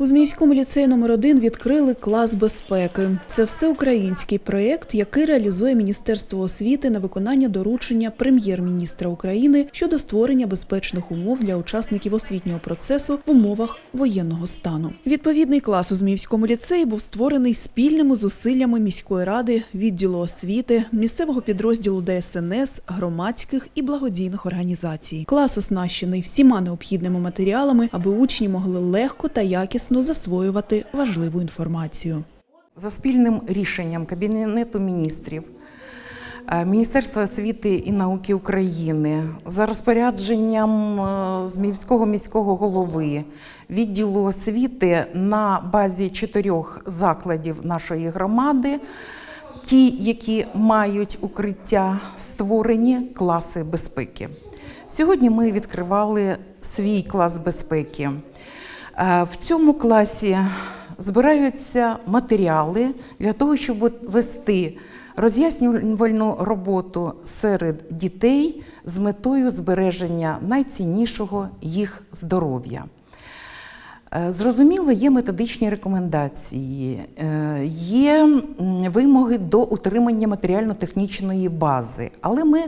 У Зміївському ліцеї номер 1 відкрили клас безпеки. Це всеукраїнський проєкт, який реалізує Міністерство освіти на виконання доручення прем'єр-міністра України щодо створення безпечних умов для учасників освітнього процесу в умовах воєнного стану. Відповідний клас у Зміївському ліцеї був створений спільними зусиллями міської ради, відділу освіти, місцевого підрозділу ДСНС, громадських і благодійних організацій. Клас оснащений всіма необхідними матеріалами, аби учні могли легко та якісно засвоювати важливу інформацію. За спільним рішенням Кабінету міністрів, е, Міністерства освіти і науки України, за розпорядженням е, Зміївського міського голови, відділу освіти на базі чотирьох закладів нашої громади, ті, які мають укриття, створені класи безпеки. Сьогодні ми відкривали свій клас безпеки. Е, В цьому класі збираються матеріали для того, щоб вести роз'яснювальну роботу серед дітей з метою збереження найціннішого їх здоров'я. Е, Зрозуміло, є методичні рекомендації, е, є вимоги до утримання матеріально-технічної бази, але ми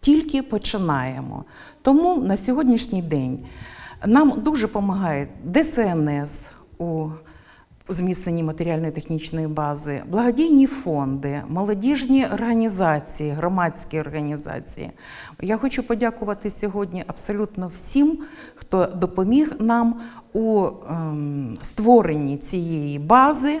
тільки починаємо. Тому на сьогоднішній день нам дуже допомагає ДСНС у зміцненні матеріально-технічної бази, благодійні фонди, молодіжні організації, громадські організації. Я хочу подякувати сьогодні абсолютно всім, хто допоміг нам у ем, створенні цієї бази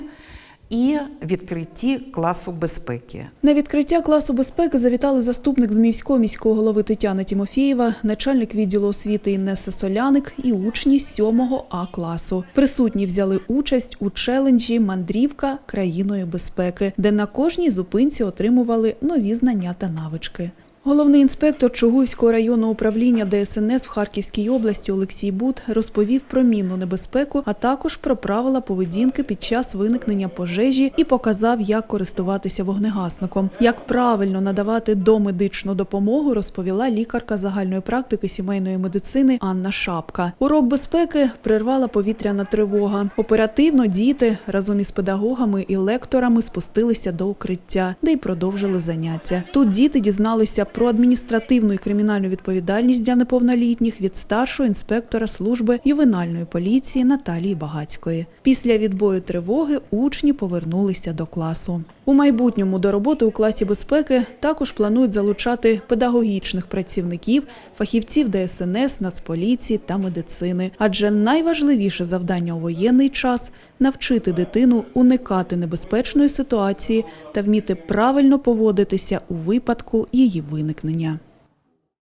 і відкритті класу безпеки. На відкриття класу безпеки завітали заступник Зміївського міського голови Тетяна Тімофєєва, начальник відділу освіти Іннеса Соляник і учні 7 А класу. Присутні взяли участь у челенджі Мандрівка країною безпеки, де на кожній зупинці отримували нові знання та навички. Головний інспектор Чугуївського районного управління ДСНС в Харківській області Олексій Бут розповів про мінну небезпеку, а також про правила поведінки під час виникнення пожежі і показав, як користуватися вогнегасником. Як правильно надавати домедичну допомогу, розповіла лікарка загальної практики сімейної медицини Анна Шапка. Урок безпеки прервала повітряна тривога. Оперативно діти разом із педагогами і лекторами спустилися до укриття, де й продовжили заняття. Тут діти дізналися про адміністративну і кримінальну відповідальність для неповнолітніх від старшого інспектора служби ювенальної поліції Наталії Багацької. Після відбою тривоги учні повернулися до класу. У майбутньому до роботи у класі безпеки також планують залучати педагогічних працівників, фахівців ДСНС, Нацполіції та медицини. Адже найважливіше завдання у воєнний час навчити дитину уникати небезпечної ситуації та вміти правильно поводитися у випадку її виникнення.